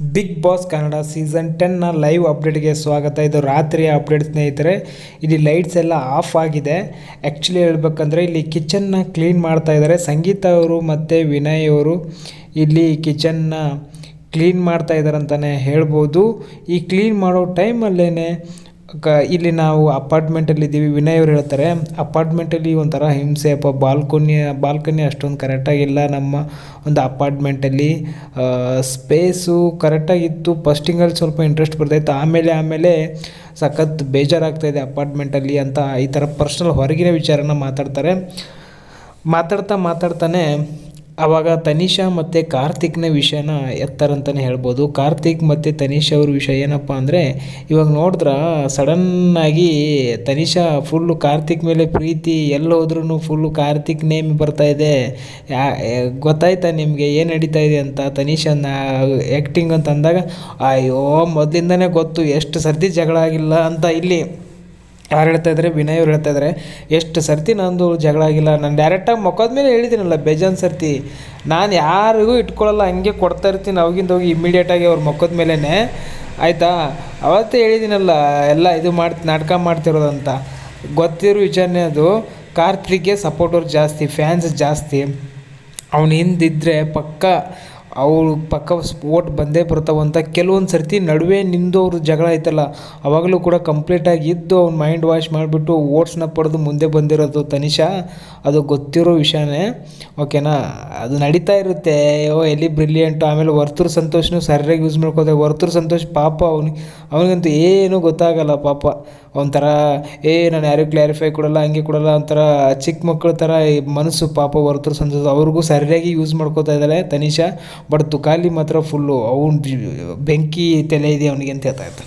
Big Boss Kannada season ಟೆನ್ನ live ಅಪ್ಡೇಟ್ಗೆ ಸ್ವಾಗತ. ಇದು ರಾತ್ರಿಯ ಅಪ್ಡೇಟ್ ಸ್ನೇಹಿತರೆ, ಇಲ್ಲಿ ಲೈಟ್ಸ್ ಎಲ್ಲ ಆಫ್ ಆಗಿದೆ. ಆ್ಯಕ್ಚುಲಿ ಹೇಳ್ಬೇಕಂದ್ರೆ ಇಲ್ಲಿ ಕಿಚನ್ನ ಕ್ಲೀನ್ ಮಾಡ್ತಾ ಇದ್ದಾರೆ. ಸಂಗೀತ ಅವರು ಮತ್ತು ವಿನಯ್ ಅವರು ಇಲ್ಲಿ ಕಿಚನ್ನ ಕ್ಲೀನ್ ಮಾಡ್ತಾ ಇದ್ದಾರೆ ಅಂತಲೇ ಹೇಳ್ಬೋದು. ಈ ಕ್ಲೀನ್ ಮಾಡೋ ಟೈಮಲ್ಲೇ ಕ, ಇಲ್ಲಿ ನಾವು ಅಪಾರ್ಟ್ಮೆಂಟಲ್ಲಿ ಇದ್ದೀವಿ. ವಿನಯ್ ಅವ್ರು ಹೇಳ್ತಾರೆ ಅಪಾರ್ಟ್ಮೆಂಟಲ್ಲಿ ಒಂಥರ ಹಿಂಸೆ ಅಪ್ಪ. ಬಾಲ್ಕೊನಿ, ಬಾಲ್ಕನಿ ಅಷ್ಟೊಂದು ಕರೆಕ್ಟಾಗಿಲ್ಲ ನಮ್ಮ ಒಂದು ಅಪಾರ್ಟ್ಮೆಂಟಲ್ಲಿ ಸ್ಪೇಸು ಕರೆಕ್ಟಾಗಿತ್ತು ಫಸ್ಟಿಂಗಲ್ಲಿ ಸ್ವಲ್ಪ ಇಂಟ್ರೆಸ್ಟ್ ಬರ್ತಾಯಿತ್ತು ಆಮೇಲೆ ಆಮೇಲೆ ಸಖತ್ ಬೇಜಾರಾಗ್ತಾಯಿದೆ ಅಪಾರ್ಟ್ಮೆಂಟಲ್ಲಿ ಅಂತ ಈ ಥರ ಪರ್ಸ್ನಲ್ ಹೊರಗಿನ ವಿಚಾರನ ಮಾತಾಡ್ತಾರೆ. ಮಾತಾಡ್ತಾ, ಮಾತಾಡ್ತಾನೆ ಆವಾಗ ತನಿಷಾ ಮತ್ತು ಕಾರ್ತಿಕ್ನ ವಿಷಯನ ಎತ್ತಾರಂತಲೇ ಹೇಳ್ಬೋದು. ಕಾರ್ತಿಕ್ ಮತ್ತು ತನಿಷಾ ಅವ್ರ ವಿಷಯ ಏನಪ್ಪ ಅಂದರೆ, ಇವಾಗ ನೋಡಿದ್ರೆ ಸಡನ್ನಾಗಿ ತನಿಷಾ ಫುಲ್ಲು ಕಾರ್ತಿಕ್ ಮೇಲೆ ಪ್ರೀತಿ ಎಲ್ಲಿ ಹೋದ್ರೂ ಫುಲ್ಲು ಕಾರ್ತಿಕ್ ನೇಮ್ ಬರ್ತಾ ಇದೆ. ಯಾ ಗೊತ್ತಾಯ್ತಾ ನಿಮಗೆ ಏನು ನಡೀತಾ ಇದೆ ಅಂತ? ತನಿಷಾನ ಆ್ಯಕ್ಟಿಂಗ್ ಅಂತ ಅಂದಾಗ, ಅಯ್ಯೋ, ಮೊದಲಿಂದನೇ ಗೊತ್ತು, ಎಷ್ಟು ಸರ್ತಿ ಜಗಳ ಆಗಿಲ್ಲ ಅಂತ ಇಲ್ಲಿ. ಯಾರು ಹೇಳ್ತಾ ಇದ್ದಾರೆ ವಿನಯ್ ಅವ್ರು ಹೇಳ್ತಾ ಇದ್ದಾರೆ ಎಷ್ಟು ಸರ್ತಿ ನಂದು ಜಗಳ ಆಗಿಲ್ಲ. ನಾನು ಡೈರೆಕ್ಟಾಗಿ ಮೊಕ್ಕದ ಮೇಲೆ ಹೇಳಿದ್ದೀನಲ್ಲ, ಬೇಜಾನ್ ಸರ್ತಿ. ನಾನು ಯಾರಿಗೂ ಇಟ್ಕೊಳ್ಳಲ್ಲ ಹಂಗೆ ಕೊಡ್ತಾ ಇರ್ತೀನಿ ಅವಾಗಿಂದ ಹೋಗಿ ಇಮ್ಮಿಡಿಯೇಟಾಗಿ ಅವ್ರ ಮೊಕ್ಕದ ಮೇಲೇ ಆಯಿತಾ? ಅವತ್ತೇ ಹೇಳಿದ್ದೀನಲ್ಲ, ಎಲ್ಲ ಇದು ಮಾಡಿ ನಾಟಕ ಮಾಡ್ತಿರೋದಂತ. ಗೊತ್ತಿರೋ ವಿಚಾರನೇ ಅದು. ಕಾರ್ತಿಕ್ಗೆ ಸಪೋರ್ಟರ್ ಜಾಸ್ತಿ ಫ್ಯಾನ್ಸ್ ಜಾಸ್ತಿ. ಅವನು ಹಿಂದಿದ್ದರೆ ಪಕ್ಕ ಅವಳು ಪಕ್ಕ ಓಟ್ ಬಂದೇ ಬರ್ತಾವಂತ ಕೆಲವೊಂದು ಸರ್ತಿ ನಡುವೆ ನಿಂದೋರು ಜಗಳ ಐತಲ್ಲ, ಅವಾಗಲೂ ಕೂಡ ಕಂಪ್ಲೀಟಾಗಿ ಇದ್ದು ಅವ್ನ ಮೈಂಡ್ ವಾಶ್ ಮಾಡಿಬಿಟ್ಟು ಓಟ್ಸ್ನ ಪಡೆದು ಮುಂದೆ ಬಂದಿರೋದು ತನಿಷಾ, ಅದು ಗೊತ್ತಿರೋ ವಿಷಯನೇ. ಓಕೆನಾ ಅದು ನಡೀತಾ ಇರುತ್ತೆ. ಯೋ ಎಲ್ಲಿ ಬ್ರಿಲಿಯಂಟು ಆಮೇಲೆ ವರ್ತೂರು ಸಂತೋಷನೂ ಸರಿಯಾಗಿ ಯೂಸ್ ಮಾಡ್ಕೋತಾರೆ ವರ್ತೂರು ಸಂತೋಷ್ ಪಾಪ ಅವ್ನಿಗೆ, ಅವನಿಗಂತೂ ಏನೂ ಗೊತ್ತಾಗಲ್ಲ ಪಾಪ. ಒಂಥರ, ಏ, ನಾನು ಯಾರಿಗೂ ಕ್ಲಾರಿಫೈ ಕೊಡಲ್ಲ, ಹಂಗೆ ಕೊಡಲ್ಲ, ಒಂಥರ ಚಿಕ್ಕ ಮಕ್ಕಳ ಥರ ಮನಸ್ಸು ಪಾಪ ವರ್ತೂರು ಸಂತೋಷ್. ಅವ್ರಿಗೂ ಸರಿಯಾಗಿ ಯೂಸ್ ಮಾಡ್ಕೋತಾ ಇದ್ದಾಳೆ ತನಿಷಾ. ಬಟ್ ತುಕಾಲಿ ಮಾತ್ರ ಫುಲ್ಲು ಅವ್ನು ಬೆಂಕಿ ತಲೆ ಇದೆ ಅವನಿಗೆ ಅಂತ ಹೇಳ್ತಾ ಇತ್ತು